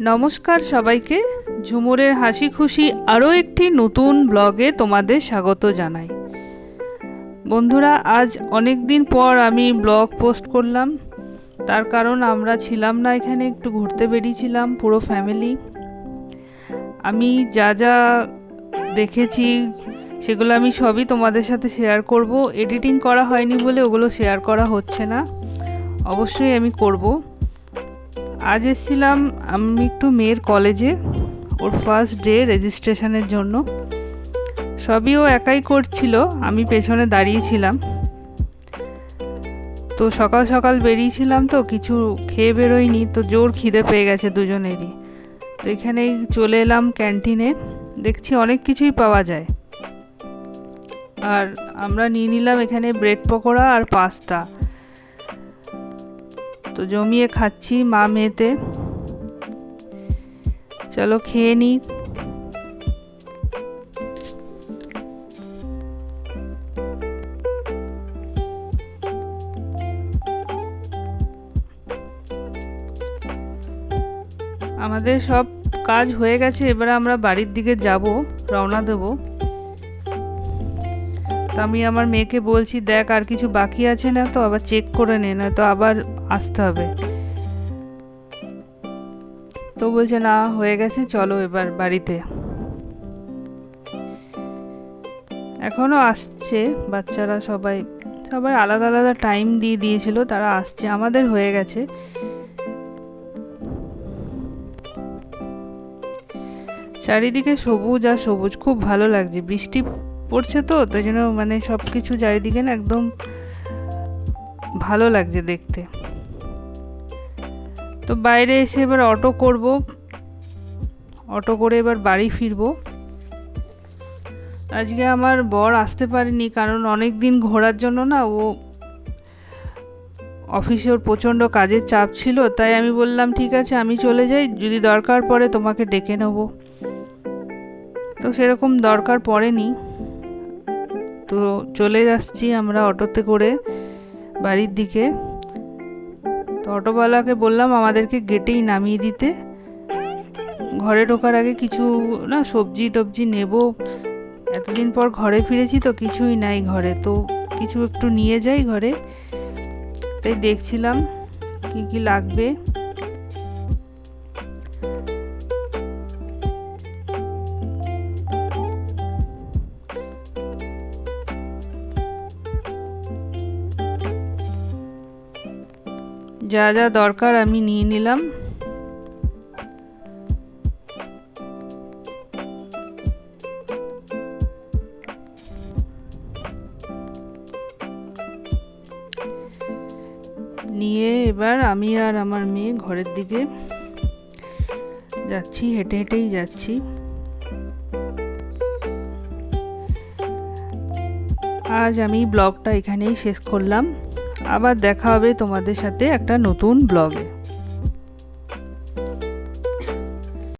নমস্কার সবাইকে। ঝুমুরের হাসি খুশি আরও একটি নতুন ব্লগে তোমাদের স্বাগত জানাই। বন্ধুরা, আজ অনেক দিন পর আমি ব্লগ পোস্ট করলাম। তার কারণ আমরা ছিলাম না এখানে, একটু ঘুরতে বেরিয়েছিলাম পুরো ফ্যামিলি। আমি যা যা দেখেছি, সেগুলো আমি সবই তোমাদের সাথে শেয়ার করব। এডিটিং করা হয়নি বলে ওগুলো শেয়ার করা হচ্ছে না। অবশ্যই আমি করব। আজ এসেছিলাম আমি একটু মেয়ের কলেজে, ওর ফার্স্ট ডে রেজিস্ট্রেশনের জন্য। সবই ও একাই করছিল, আমি পেছনে দাঁড়িয়েছিলাম তো সকাল সকাল বেরিয়েছিলাম তো, কিছু খেয়ে বেরোয়নি, তো জোর খিদে পেয়ে গেছে দুজনেরই। তো এখানেই চলে এলাম ক্যান্টিনে, দেখছি অনেক কিছুই পাওয়া যায়। আর আমরা নিয়ে নিলাম এখানে ব্রেড পকোড়া আর পাস্তা। তো জমিয়ে খাচ্ছি মা মেয়েতে। চলো খেয়ে নিই আমাদের সব কাজ হয়ে গেছে, এবারে আমরা বাড়ির দিকে যাব, রওনা দেব। তো আমি আমার মেয়েকে বলছি, দেখ, আর কিছু বাকি আছে না তো, আবার চেক করে নে না তো আবার আসতে হবে। তো বলছে, না, হয়ে গেছে, চলো এবার বাড়িতে। এখনও আসছে, বাচ্চারা সবাই সবাই আলাদা আলাদা টাইম দিয়ে দিয়েছিল, তারা আসছে, আমাদের হয়ে গেছে। চারিদিকে সবুজ আর সবুজ, খুব ভালো লাগছে, বৃষ্টি পড়ছে তো, তাই জন্য মানে সব কিছু চারিদিকে না একদম ভালো লাগছে দেখতে। তো বাইরে এসে এবার অটো করব। অটো করে এবার বাড়ি ফিরবো। আজকে আমার বর আসতে পারেনি, কারণ অনেক দিন ঘোরার জন্য না ও অফিসে ওর প্রচণ্ড কাজের চাপ ছিল, তাই আমি বললাম, ঠিক আছে, আমি চলে যাই, যদি দরকার পড়ে তোমাকে ডেকে নেব। তো সেরকম দরকার পড়েনি। তো চলে যাচ্ছি আমরা অটোতে করে বাড়ির দিকে। তো অটোওয়ালাকে বললাম আমাদেরকে গেটেই নামিয়ে দিতে। ঘরে ঢোকার আগে কিছু না সবজি টবজি নেব। এতদিন পর ঘরে ফিরেছি তো কিছুই নাই ঘরে। তো কিছু একটু নিয়ে যাই ঘরে। তাই দেখছিলাম কি কি লাগবে। যা যা দরকার আমি নিয়ে নিলাম। নিয়ে এবার আমি আর আমার মেয়ে ঘরের দিকে যাচ্ছি, হেঁটে হেঁটেই যাচ্ছি। আজ আমি ব্লগটা এখানেই শেষ করলাম। আবার দেখা হবে তোমাদের সাথে একটা নতুন ব্লগে।